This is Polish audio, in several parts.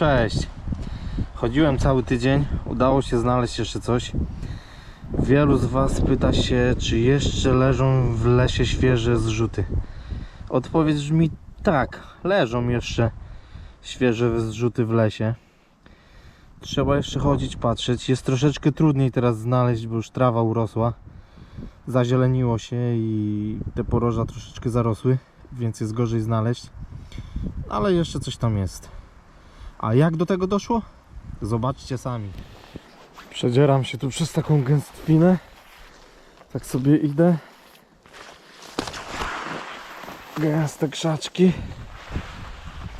Cześć. Chodziłem cały tydzień, udało się znaleźć jeszcze coś. Wielu z Was pyta się, czy jeszcze leżą w lesie świeże zrzuty. Odpowiedź brzmi tak, leżą jeszcze świeże zrzuty w lesie. Trzeba jeszcze chodzić, patrzeć. Jest troszeczkę trudniej teraz znaleźć, bo już trawa urosła. Zazieleniło się i te poroża troszeczkę zarosły, więc jest gorzej znaleźć. Ale jeszcze coś tam jest. A jak do tego doszło? Zobaczcie sami. Przedzieram się tu przez taką gęstwinę. Tak sobie idę. Gęste krzaczki.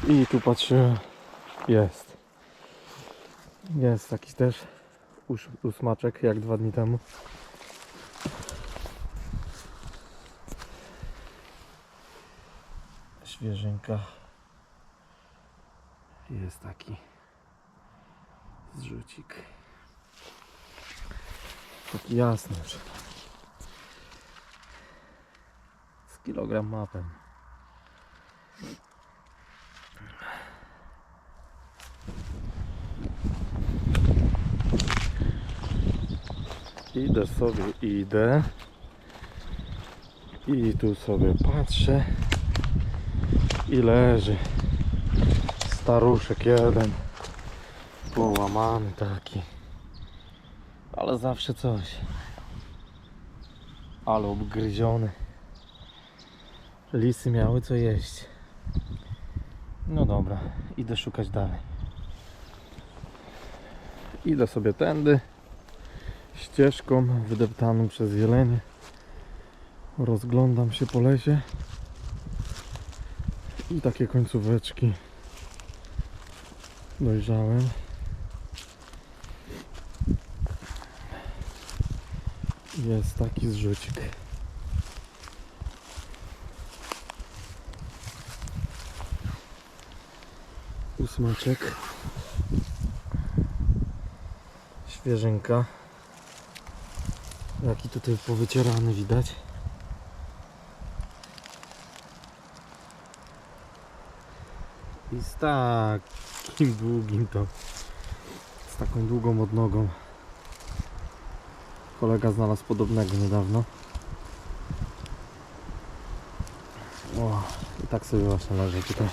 I tu patrzyłem. Jest. Jest taki też ósmaczek jak dwa dni temu. Świeżynka. Jest taki zrzucik. Taki jasny już. Z kilogram mapem. Idę sobie, idę. I tu sobie patrzę. I leży staruszek jeden. Połamany taki. Ale zawsze coś. Ale obgryziony. Lisy miały co jeść. No dobra, idę szukać dalej. Idę sobie tędy. Ścieżką wydeptaną przez jelenie. Rozglądam się po lesie. I takie końcóweczki dojrzałem. Jest taki zrzucik. Ósmaczek. Świeżynka. Jaki tutaj powycierany widać. I z takim długim to. Z taką długą odnogą. Kolega znalazł podobnego niedawno. O, i tak sobie właśnie leży tutaj.